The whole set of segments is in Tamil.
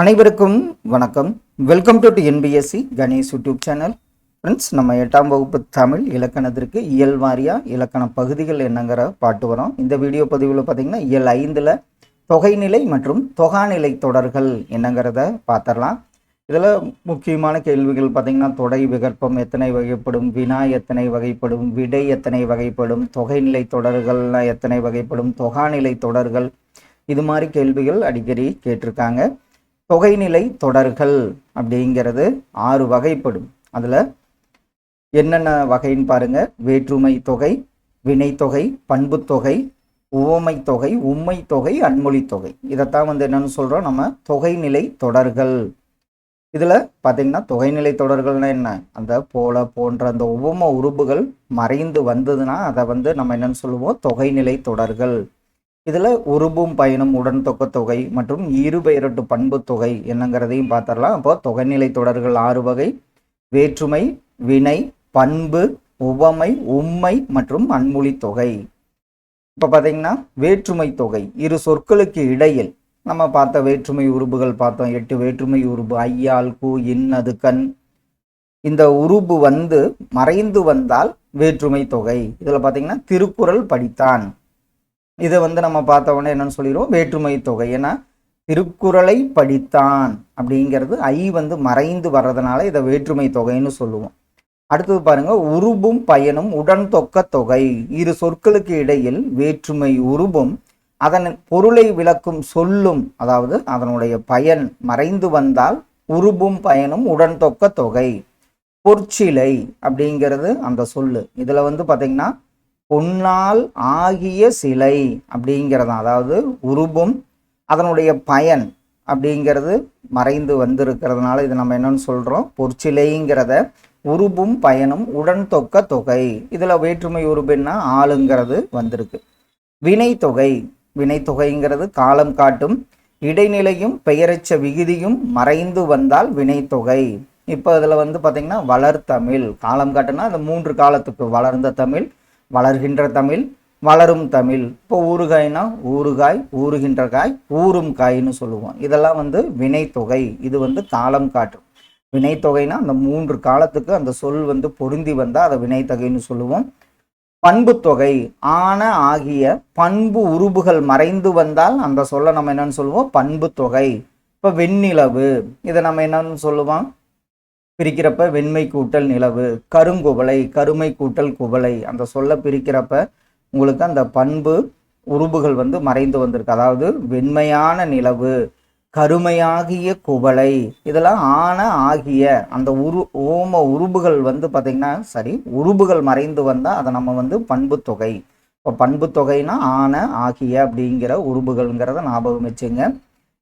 அனைவருக்கும் வணக்கம். Welcome to NBSC Ganesh YouTube channel friends நம்ம எட்டாம் வகுப்பு தமிழ் இலக்கணத்திற்கு இயல் வாரியா இலக்கண பகுதிகள் என்னங்கிற பாட்டு வரோம். இந்த வீடியோ பதிவில் பார்த்தீங்கன்னா இயல் ஐந்தில் தொகைநிலை மற்றும் தொகாநிலை தொடர்கள் என்னங்கிறத பார்த்துடலாம் இதில் முக்கியமான கேள்விகள் பார்த்தீங்கன்னா தொடை விகற்பம் எத்தனை வகைப்படும் வினா எத்தனை வகைப்படும் விடை எத்தனை வகைப்படும் தொகைநிலை தொடர்கள்லாம் எத்தனை வகைப்படும் தொகாநிலை தொடர்கள் இது மாதிரி கேள்விகள் அடிக்கடி கேட்டிருக்காங்க. தொகைநிலை தொடர்கள் அப்படிங்கிறது ஆறு வகைப்படும். அதில் என்னென்ன வகைன்னு பாருங்கள் வேற்றுமை தொகை வினைத்தொகை பண்புத்தொகை உவமை தொகை உண்மை தொகை அன்மொழி தொகை இதைத்தான் வந்து என்னன்னு சொல்கிறோம் நம்ம தொகைநிலை தொடர்கள். இதில் பார்த்திங்கன்னா தொகைநிலை தொடர்கள்னா என்ன? அந்த போல போன்ற அந்த உவம உறுப்புகள் மறைந்து வந்ததுன்னா அதை வந்து நம்ம என்னன்னு சொல்லுவோம்? தொகைநிலை தொடர்கள். இதில் உருபும் பயனும் உடன் தொக்க தொகை மற்றும் இருபெயரட்டு பண்பு தொகை என்னங்கிறதையும் பார்த்துடலாம் அப்போ தொகைநிலை தொடர்கள் ஆறு வகை. வேற்றுமை வினை பண்பு உவமை உம்மை மற்றும் அன்மொழி தொகை. இப்போ பார்த்தீங்கன்னா வேற்றுமை தொகை. இரு சொற்களுக்கு இடையில் நம்ம பார்த்த வேற்றுமை உருபுகள் பார்த்தோம். எட்டு வேற்றுமை உருபு ஐயால் கூ இன்னது கண். இந்த உருபு வந்து மறைந்து வந்தால் வேற்றுமை தொகை. இதில் பார்த்தீங்கன்னா திருக்குறள் படித்தான். இதை வந்து நம்ம பார்த்த உடனே என்னன்னு சொல்லிடுவோம் வேற்றுமை தொகை. ஏன்னா திருக்குறளை படித்தான் அப்படிங்கிறது ஐ வந்து மறைந்து வர்றதுனால இதை வேற்றுமை தொகைன்னு சொல்லுவோம். அடுத்தது பாருங்க உருபும் பயனும் உடன் தொக்க தொகை. இரு சொற்களுக்கு இடையில் வேற்றுமை உருபும் அதன் பொருளை விளக்கும் சொல்லும் அதாவது அதனுடைய பயன் மறைந்து வந்தால் உருபும் பயனும் உடன் தொக்க தொகை. பொற்சிலை அப்படிங்கிறது அந்த சொல்லு. இதில் வந்து பார்த்திங்கன்னா பொன்னால் ஆகிய சிலை அப்படிங்கிறதான். அதாவது உருபும் அதனுடைய பயன் அப்படிங்கிறது மறைந்து வந்திருக்கிறதுனால இது நம்ம என்னன்னு சொல்கிறோம் பொற்சிலைங்கிறத உருபும் பயனும் உடன் தொக்க தொகை. இதில் வேற்றுமை உருபுன்னா ஆளுங்கிறது வந்திருக்கு. வினைத்தொகை வினைத்தொகைங்கிறது காலம் காட்டும் இடைநிலையும் பெயரச்ச விகுதியும் மறைந்து வந்தால் வினைத்தொகை இப்போ இதில் வந்து பார்த்திங்கன்னா வளர்த்தமிழ் காலம் காட்டுனா அந்த மூன்று காலத்துக்கு வளர்ந்த தமிழ். வளர்கின்ற தமிழ் வளரும் தமிழ். இப்போ ஊறுகாய்னா ஊறுகாய் ஊறுகின்ற காய் ஊறும் காய்னு சொல்லுவோம். இதெல்லாம் வந்து வினைத்தொகை. இது வந்து காலம் காட்டும் வினைத்தொகைனா அந்த மூன்று காலத்துக்கு அந்த சொல் வந்து பொருந்தி வந்தால் அதை வினைத்தொகைன்னு சொல்லுவோம். பண்புத்தொகை ஆன ஆகிய பண்பு உருபுகள் மறைந்து வந்தால் அந்த சொல்லை நம்ம என்னன்னு சொல்லுவோம்? பண்பு தொகை. இப்போ வெண்ணிலவு. இதை நம்ம என்னன்னு சொல்லுவோம்? பிரிக்கிறப்ப வெண்மை கூட்டல் நிலவு கருங்குவளை கருமை கூட்டல் குவளை அந்த சொல்ல பிரிக்கிறப்ப உங்களுக்கு அந்த பண்பு உருபுகள் வந்து மறைந்து வந்திருக்கு. அதாவது வெண்மையான நிலவு கருமையாகிய குவளை இதெல்லாம் ஆன ஆகிய அந்த உரு ஓம உருபுகள் வந்து பார்த்திங்கன்னா சரி உருபுகள் மறைந்து வந்தால் அதை நம்ம வந்து பண்பு தொகை. இப்போ பண்பு தொகைனா ஆன ஆகிய அப்படிங்கிற உருபுகள்ங்கிறத ஞாபகம் வச்சுங்க.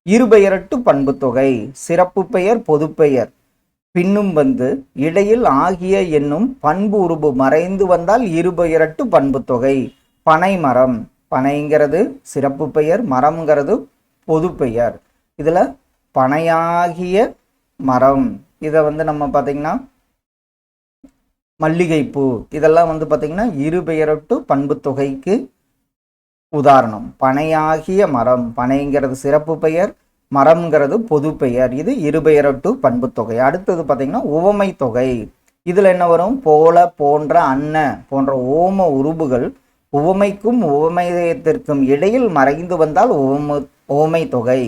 இருபெயரட்டு பண்பு தொகை சிறப்பு பெயர் பொதுப்பெயர். பின்னும் வந்து இடையில் ஆகிய என்னும் பண்பு உருபு மறைந்து வந்தால் இருபெயரட்டு பண்பு தொகை. பனை மரம். பனைங்கிறது சிறப்பு பெயர் மரம்ங்கிறது பொது பெயர். இதில் பனையாகிய மரம். இதை வந்து நம்ம பார்த்திங்கன்னா மல்லிகைப்பூ. இதெல்லாம் வந்து பார்த்திங்கன்னா இருபெயரட்டு பண்பு தொகைக்கு உதாரணம். பனையாகிய மரம். பனைங்கிறது சிறப்பு பெயர் மரம்ங்கிறது பொது பெயர். இது இருபெயரட்டு பண்பு தொகை. அடுத்தது பார்த்தீங்கன்னா உவமை தொகை. இதில் என்ன வரும்? போல போன்ற அன்ன போன்ற ஓம உருபுகள் உவமைக்கும் உவமயத்திற்கும் இடையில் மறைந்து வந்தால் ஓம ஓமை தொகை.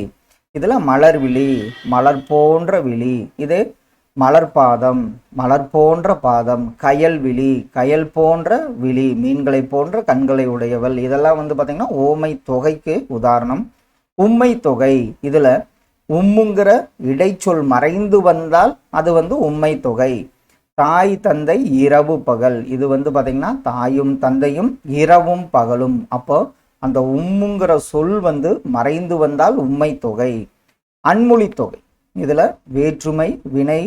இதில் மலர் விழி மலர் போன்ற விழி. இது மலர் பாதம் மலர் போன்ற பாதம் கயல் விழி கயல் போன்ற விழி மீன்களை போன்ற கண்களை உடையவள். இதெல்லாம் வந்து பார்த்திங்கன்னா ஓமை தொகைக்கு உதாரணம். உம்மை தொகை இதில் உம்முங்கிற இடைச்சொல் மறைந்து வந்தால் அது வந்து உம்மை தொகை தாய் தந்தை இரவு பகல். இது வந்து பார்த்திங்கன்னா தாயும் தந்தையும் இரவும் பகலும். அப்போ அந்த உம்முங்கிற சொல் வந்து மறைந்து வந்தால் உம்மை தொகை அன்மொழி தொகை இதில் வேற்றுமை வினை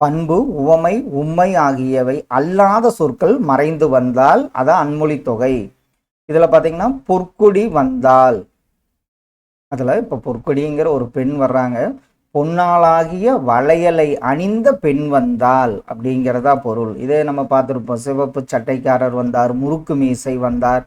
பண்பு உவமை உம்மை ஆகியவை அல்லாத சொற்கள் மறைந்து வந்தால் அதான் அன்மொழி தொகை இதில் பார்த்தீங்கன்னா பொற்குடி வந்தால். அதில் இப்போ பொற்கொடிங்கிற ஒரு பெண் வர்றாங்க. பொன்னாளாகிய வளையலை அணிந்த பெண் வந்தால் அப்படிங்கிறதா பொருள். இதே நம்ம பார்த்துருப்போம். சிவப்பு சட்டைக்காரர் வந்தார் முறுக்கு மீசை வந்தார்.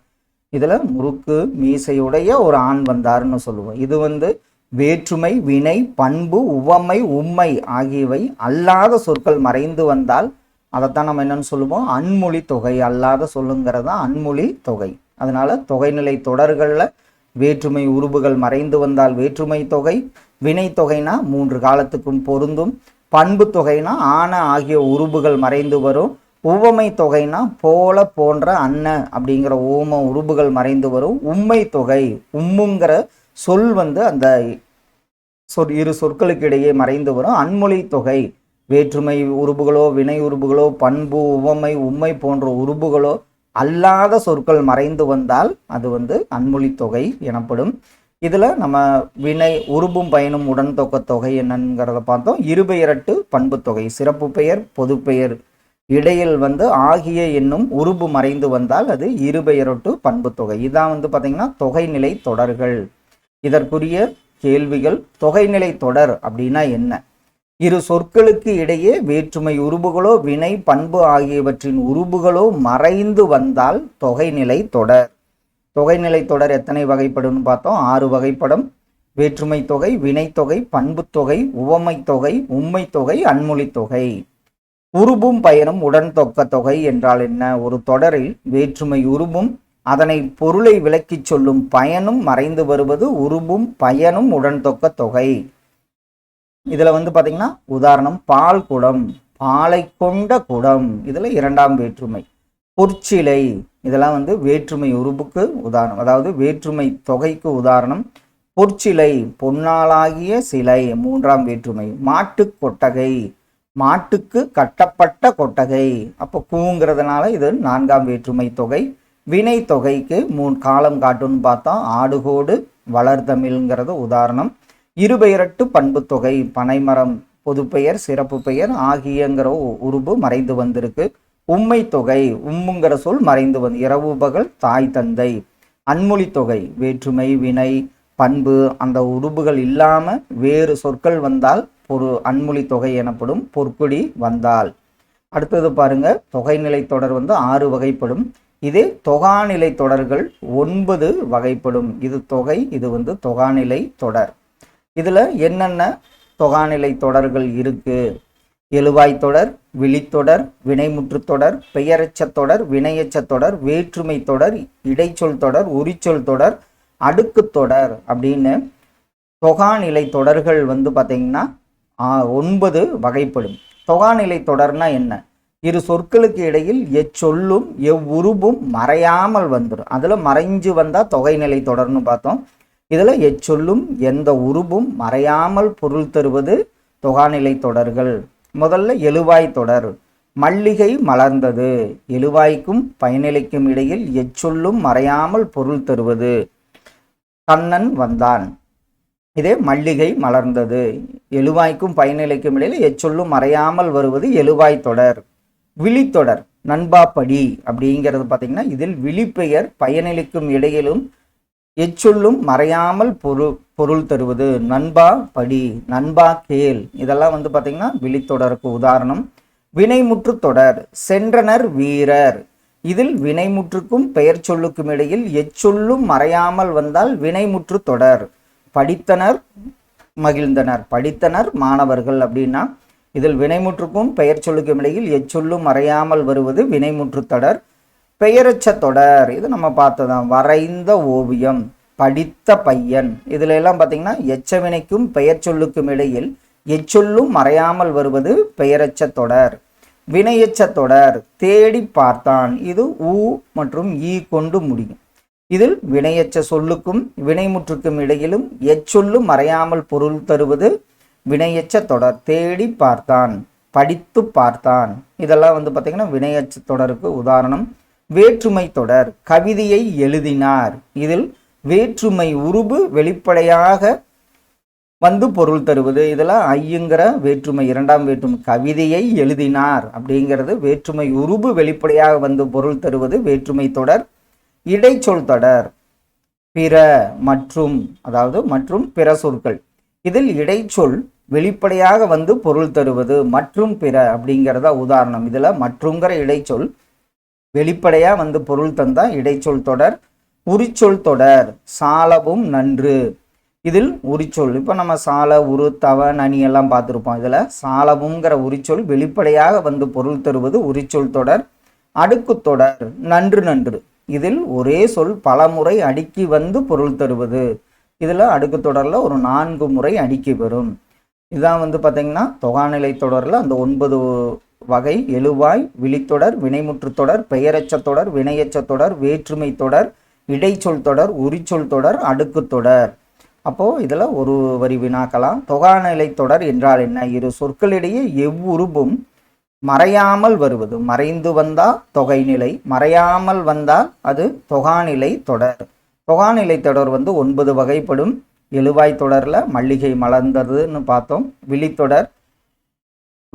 இதில் முறுக்கு மீசையுடைய ஒரு ஆண் வந்தார்னு சொல்லுவோம். இது வந்து வேற்றுமை வினை பண்பு உவமை உம்மை ஆகியவை அல்லாத சொற்கள் மறைந்து வந்தால் அதைத்தான் நம்ம என்னன்னு சொல்லுவோம்? அன்மொழி தொகை. அல்லாத சொல்லுங்கிறது தான் அன்மொழி தொகை. அதனால தொகைநிலை தொடர்களில் வேற்றுமை உருபுகள் மறைந்து வந்தால் வேற்றுமை தொகை வினை தொகைனா மூன்று காலத்துக்கும் பொருந்தும். பண்பு தொகைனா ஆன ஆகிய உருபுகள் மறைந்து வரும். உவமை தொகைனா போல போன்ற அன்ன அப்படிங்கிற ஓம உருபுகள் மறைந்து வரும். உம்மை தொகை உம்முங்கிற சொல் வந்து அந்த சொற் இரு சொற்களுக்கு இடையே மறைந்து வரும். அன்மொழி தொகை வேற்றுமை உருபுகளோ வினை உருபுகளோ பண்பு உவமை உம்மை போன்ற உருபுகளோ அல்லாத சொற்கள் மறைந்து வந்தால் அது வந்து அன்மொழி தொகை எனப்படும். இதில் நம்ம வினை உருபும் பயனும் உடன் தொக்க தொகை என்னங்கிறத பார்த்தோம். இருபெயரட்டு பண்பு தொகை சிறப்பு பெயர் பொது பெயர். இடையில் வந்து ஆகிய என்னும் உருபு மறைந்து வந்தால் அது இருபெயரொட்டு பண்பு தொகை. இதான் வந்து பார்த்தீங்கன்னா தொகைநிலை தொடர்கள். இதற்குரிய கேள்விகள் தொகைநிலை தொடர் அப்படின்னா என்ன? இரு சொற்களுக்கு இடையே வேற்றுமை உருபுகளோ வினை பண்பு ஆகியவற்றின் உருபுகளோ மறைந்து வந்தால் தொகைநிலை தொடர். தொகைநிலை தொடர் எத்தனை வகைப்படும்னு பார்த்தோம். ஆறு வகைப்படும். வேற்றுமை தொகை வினைத்தொகை பண்பு தொகை உவமை தொகை உண்மை தொகை அன்மொழி தொகை. உருபும் பயனும் உடன்தொக்க தொகை என்றால் என்ன? ஒரு தொடரில் வேற்றுமை உருபும் அதனை பொருளை விளக்கிச் சொல்லும் பயனும் மறைந்து வருவது உருபும் பயனும் உடன்தொக்க தொகை. இதுல வந்து பாத்தீங்கன்னா உதாரணம் பால் குடம் பாலை கொண்ட குடம். இதுல இரண்டாம் வேற்றுமை. பொற்சிலை இதெல்லாம் வந்து வேற்றுமை உருவுக்கு உதாரணம். அதாவது வேற்றுமை தொகைக்கு உதாரணம். பொற்சிலை பொன்னாளாகிய சிலை மூன்றாம் வேற்றுமை. மாட்டுக் கொட்டகை மாட்டுக்கு கட்டப்பட்ட கொட்டகை. அப்போ கூங்கிறதுனால இது நான்காம் வேற்றுமை தொகை. வினை தொகைக்கு மூணு காலம் காட்டுன்னு பார்த்தா ஆடுகோடு வளர்தமிழ்ங்கிறது உதாரணம். இருபெயரட்டு பண்பு தொகை பனைமரம் பொதுப்பெயர் சிறப்பு பெயர் ஆகியங்கிற உருபு மறைந்து வந்திருக்கு. உம்மை தொகை உம்முங்கிற சொல் மறைந்து வந்து இரவு பகல் தாய் தந்தை. அன்மொழி தொகை வேற்றுமை வினை பண்பு அந்த உருபுகள் இல்லாமல் வேறு சொற்கள் வந்தால் பொரு அன்மொழி தொகை எனப்படும் பொற்குடி வந்தால். அடுத்தது பாருங்க தொகைநிலை தொடர் வந்து ஆறு வகைப்படும். இதே தொகாநிலை தொடர்கள் ஒன்பது வகைப்படும். இது தொகை இது வந்து தொகாநிலை தொடர். இதில் என்னென்ன தொகாநிலை தொடர்கள் இருக்குது எழுவாய் தொடர் விழித்தொடர் வினைமுற்று தொடர் பெயரச்சத் தொடர் வினையச்சத் தொடர் வேற்றுமை தொடர் இடைச்சொல் தொடர் உரிச்சொல் தொடர் அடுக்குத் தொடர் அப்படின்னு தொகாநிலை தொடர்கள் வந்து பார்த்தீங்கன்னா ஒன்பது வகைப்படும். தொகாநிலை தொடர்னா என்ன? இரு சொற்களுக்கு இடையில் எச்சொல்லும் எவ்வுருபும் மறையாமல் வந்துடும் அதில் மறைஞ்சு வந்தால் தொகைநிலை தொடர்னு பார்த்தோம். இதில் எச்சொல்லும் எந்த உருபும் மறையாமல் பொருள் தருவது தொகாநிலை தொடர்கள். முதல்ல எழுவாய் தொடர். மல்லிகை மலர்ந்தது. எழுவாய்க்கும் பயனிலைக்கும் இடையில் எச்சொல்லும் மறையாமல் பொருள் தருவது. கண்ணன் வந்தான். இதே மல்லிகை மலர்ந்தது. எழுவாய்க்கும் பயனிலைக்கும் இடையில் எச்சொல்லும் மறையாமல் வருவது எழுவாய் தொடர். விழித்தொடர். நண்பாப்படி அப்படிங்கிறது பார்த்தீங்கன்னா இதில் விழிப்பெயர் பயனிலைக்கும் இடையிலும் எச்சொல்லும் மறையாமல் பொருள் பொருள் தருவது. நண்பா படி நண்பா கேள். இதெல்லாம் வந்து பார்த்தீங்கன்னா விழித்தொடருக்கு உதாரணம். வினைமுற்று தொடர் சென்றனர் வீரர். இதில் வினைமுற்றுக்கும் பெயர் சொல்லுக்கும் இடையில் எச்சொல்லும் மறையாமல் வந்தால் வினைமுற்று தொடர். படித்தனர் மகிழ்ந்தனர். படித்தனர் மாணவர்கள் அப்படின்னா இதில் வினைமுற்றுக்கும் பெயர் சொல்லுக்கும் இடையில் எச்சொல்லும் மறையாமல் வருவது வினைமுற்று தொடர். பெயரச்ச தொடர். இது நம்ம பார்த்ததான் வரைந்த ஓவியம் படித்த பையன். இதுல எல்லாம் பார்த்தீங்கன்னா எச்சவினைக்கும் பெயர் சொல்லுக்கும் இடையில் எச்சொல்லும் மறையாமல் வருவது பெயரச்ச தொடர். வினையச்ச தொடர். தேடி பார்த்தான். இது ஊ மற்றும் ஈ கொண்டு முடியும். இதில் வினையச்ச சொல்லுக்கும் வினைமுற்றுக்கும் இடையிலும் எச்சொல்லும் மறையாமல் பொருள் தருவது வினையச்ச தொடர். தேடி பார்த்தான். படித்து பார்த்தான். இதெல்லாம் வந்து பார்த்தீங்கன்னா வினையச்ச தொடருக்கு உதாரணம். வேற்றுமை தொடர். கவிதையை எழுதினார். இதில் வேற்றுமை உருபு வெளிப்படையாக வந்து பொருள் தருவது. இதில் ஐயுங்கிற வேற்றுமை இரண்டாம் வேற்றுமை கவிதையை எழுதினார் அப்படிங்கிறது வேற்றுமை உருபு வெளிப்படையாக வந்து பொருள் தருவது வேற்றுமை தொடர். இடைச்சொல் தொடர். பிற மற்றும் அதாவது மற்றும் பிற சொற்கள். இதில் இடைச்சொல் வெளிப்படையாக வந்து பொருள் தருவது மற்றும் பிற அப்படிங்கிறத உதாரணம். இதில் மற்றுங்கிற இடைச்சொல் வெளிப்படையாக வந்து பொருள் தந்தால் இடைச்சொல் தொடர் உரிச்சொல் தொடர் சாலவும் நன்று. இதில் உரிச்சொல் இப்போ நம்ம சால உரு தவ நனி எல்லாம் பார்த்துருப்போம். இதில் சாலவுங்கிற உரிச்சொல் வெளிப்படையாக வந்து பொருள் தருவது உரிச்சொல் தொடர் அடுக்கு தொடர் நன்று நன்று. இதில் ஒரே சொல் பலமுறை அடுக்கி வந்து பொருள் தருவது. இதில் அடுக்கு தொடரில் ஒரு நான்கு முறை அடுக்கி வரும். இதான் வந்து பார்த்தீங்கன்னா தொகாநிலை தொடரில் அந்த ஒன்பது வகை எழுவாய் விழித்தொடர் வினைமுற்று தொடர் பெயரச்ச தொடர் வினையச்ச தொடர் வேற்றுமை தொடர் இடைச்சொல் தொடர் உரிச்சொல் தொடர் அடுக்கு தொடர். அப்போது இதில் ஒரு வரி வினாக்கலாம். தொகாநிலை தொடர் என்றால் என்ன? இரு சொற்களிடையே எவ்வுருபும் மறையாமல் வருவது. மறைந்து வந்தால் தொகைநிலை மறையாமல் வந்தால் அது தொகாநிலை தொடர். தொகாநிலை தொடர் வந்து ஒன்பது வகைப்படும். எழுவாய் தொடரில் மல்லிகை மலர்ந்ததுன்னு பார்த்தோம். விழித்தொடர்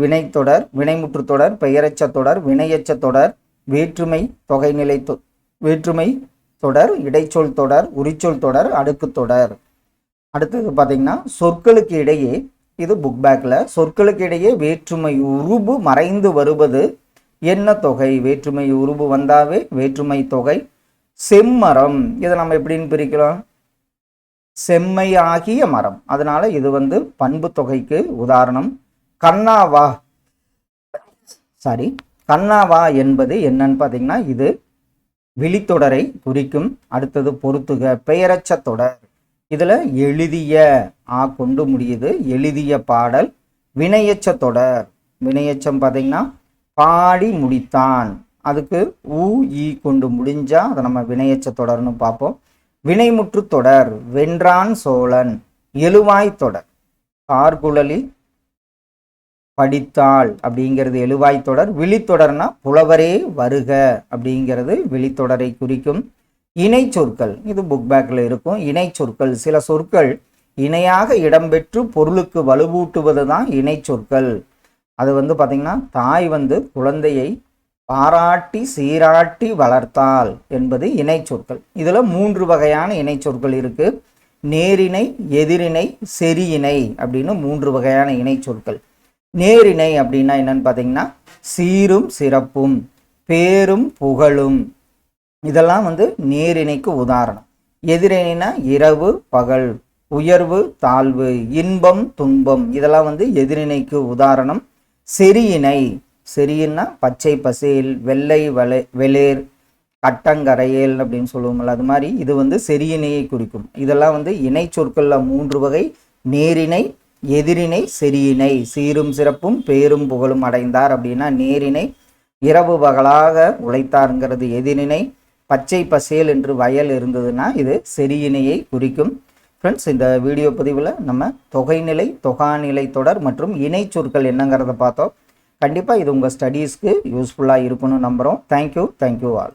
வினைத்தொடர் வினைமுற்று தொடர் பெயரச்ச தொடர் வினையச்ச தொடர் வேற்றுமை தொகைநிலை தொ வேற்றுமை தொடர் இடைச்சொல் தொடர் உரிச்சொல் தொடர் அடுக்கு தொடர். அடுத்தது பார்த்தீங்கன்னா சொற்களுக்கு இடையே இது புக் பேக்கில் சொற்களுக்கு இடையே வேற்றுமை உருபு மறைந்து வருவது என்ன தொகை? வேற்றுமை உருபு வந்தாவே வேற்றுமை தொகை. செம்மரம் இதை நம்ம எப்படின்னு பிரிக்கலாம்? செம்மையாகிய மரம். அதனால இது வந்து பண்பு தொகைக்கு உதாரணம். கண்ணாவா சாரி கண்ணாவா என்பது என்னன்னு பார்த்தீங்கன்னா இது விழித்தொடரை குறிக்கும் அடுத்தது பொருத்துக பெயரச்ச தொடர். இதில் எழுதிய ஆ கொண்டு முடியுது. எழுதிய பாடல் வினையச்ச தொடர். வினையச்சம் பார்த்தீங்கன்னா பாடி முடித்தான். அதுக்கு ஊ ஈ கொண்டு முடிஞ்சால் அதை நம்ம வினையச்ச தொடர்னு பார்ப்போம். வினைமுற்று தொடர் வென்றான் சோழன் எழுவாய் தொடர். கார்குழலி படித்தாள் அப்படிங்கிறது எழுவாய் தொடர். விழித்தொடர்னா புலவரே வருக அப்படிங்கிறது விழித்தொடரை குறிக்கும் இணை சொற்கள். இது புக் பேக்கில் இருக்கும். இணை சொற்கள். சில சொற்கள் இணையாக இடம்பெற்று பொருளுக்கு வலுவூட்டுவது தான் இணை சொற்கள். அது வந்து பார்த்திங்கன்னா தாய் வந்து குழந்தையை பாராட்டி சீராட்டி வளர்த்தாள் என்பது இணை சொற்கள். இதில் மூன்று வகையான இணை சொற்கள் இருக்குது நேரிணை எதிரிணை செரியிணை அப்படின்னு மூன்று வகையான இணை சொற்கள். நேரிணை அப்படின்னா என்னன்னு பார்த்தீங்கன்னா சீரும் சிறப்பும் பேரும் புகழும். இதெல்லாம் வந்து நேரிணைக்கு உதாரணம். எதிரிணைனா இரவு பகல் உயர்வு தாழ்வு இன்பம் துன்பம். இதெல்லாம் வந்து எதிரிணைக்கு உதாரணம். செரியினை செரியின்னா பச்சை பசேல் வெள்ளை வளை வெளிர் கட்டங்கரையல் அப்படின்னு சொல்லுவோம்ல அது மாதிரி இது வந்து செரியினையை குறிக்கும். இதெல்லாம் வந்து இணை சொற்களில் மூன்று வகை. நேரிணை எதிரினை செரியினை சீரும் சிறப்பும் பேரும் புகழும் அடைந்தார் அப்படின்னா நேரினை இரவு பகலாக உழைத்தாருங்கிறது எதிரினை. பச்சை பசேல் என்று வயல் இருந்ததுன்னா இது செரியினையை குறிக்கும். ஃப்ரெண்ட்ஸ் இந்த வீடியோ பதிவில் நம்ம தொகைநிலை தொகாநிலை தொடர் மற்றும் இணை சொற்கள் என்னங்கிறத பார்த்தோம். கண்டிப்பாக இது உங்கள் ஸ்டடீஸ்க்கு யூஸ்ஃபுல்லாக இருக்கும்னு நம்புகிறோம் தேங்க்யூ தேங்க்யூ ஆல்